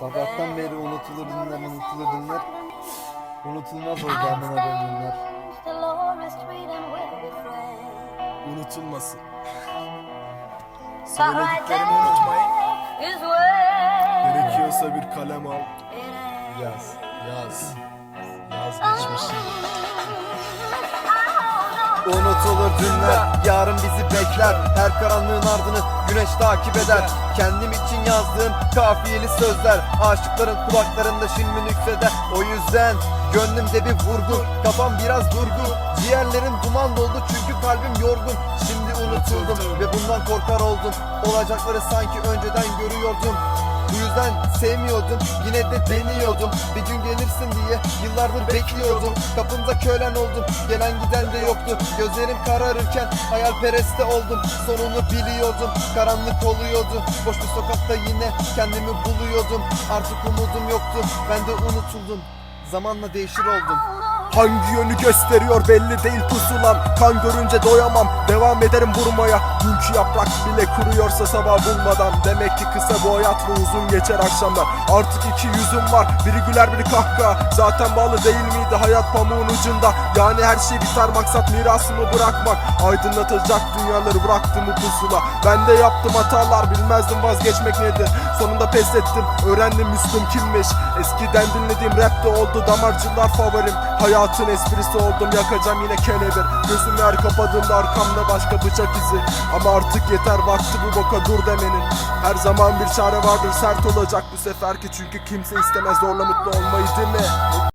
Sabahtan beri unutulur dinler, unutulur dinler. Unutulmaz oldu amına bunlar. Unutulmasın. Söylediklerimi unutmayın. Gerekiyorsa bir kalem al. Yaz. Yaz. Yaz geçmişi. Unutulur dünler, yarın bizi bekler. Her karanlığın ardını güneş takip eder. Kendim için yazdığım kafiyeli sözler. Aşıkların kulaklarında şimdi nükseder O yüzden gönlümde bir vurgun Kafam biraz durgun. Ciğerlerim duman doldu çünkü kalbim yorgun. Şimdi unutuldum ve bundan korkar oldum. Olacakları sanki önceden görüyordum. Bu yüzden sevmiyordum yine de deniyordum. Bir gün gelirsin diye yıllardır bekliyordum. Kapımda kölen oldum gelen giden de yoktu. Gözlerim kararırken hayalpereste oldum. Sonunu biliyordum karanlık oluyordu Boş bir sokakta yine kendimi buluyordum. Artık umudum yoktu ben de unutuldum. Zamanla değişir oldum Hangi yönü gösteriyor belli değil pusulam. Kan görünce doyamam devam ederim vurmaya. Dünkü yaprak bile kuruyorsa sabah bulmadan. Demek ki kısa bu hayat ve uzun geçer akşamlar Artık iki yüzüm var biri güler biri kahkaha. Zaten bağlı değil miydi hayat pamuğun ucunda? Yani her şey biter maksat mirasımı bırakmak? Aydınlatacak dünyaları bıraktım bu pusula? Ben de yaptım hatalar bilmezdim vazgeçmek nedir? Sonunda pes ettim öğrendim Müslüm kimmiş? Eskiden dinlediğim rap de oldu damarcılar favorim Hayatın esprisi oldum yakacağım yine kelebir Gözümü her kapadığımda arkamda başka bıçak izi. Ama artık yeter vakti bu boka dur demenin. Her zaman bir çare vardır sert olacak bu seferki. Çünkü kimse istemez zorla mutlu olmayı değil mi?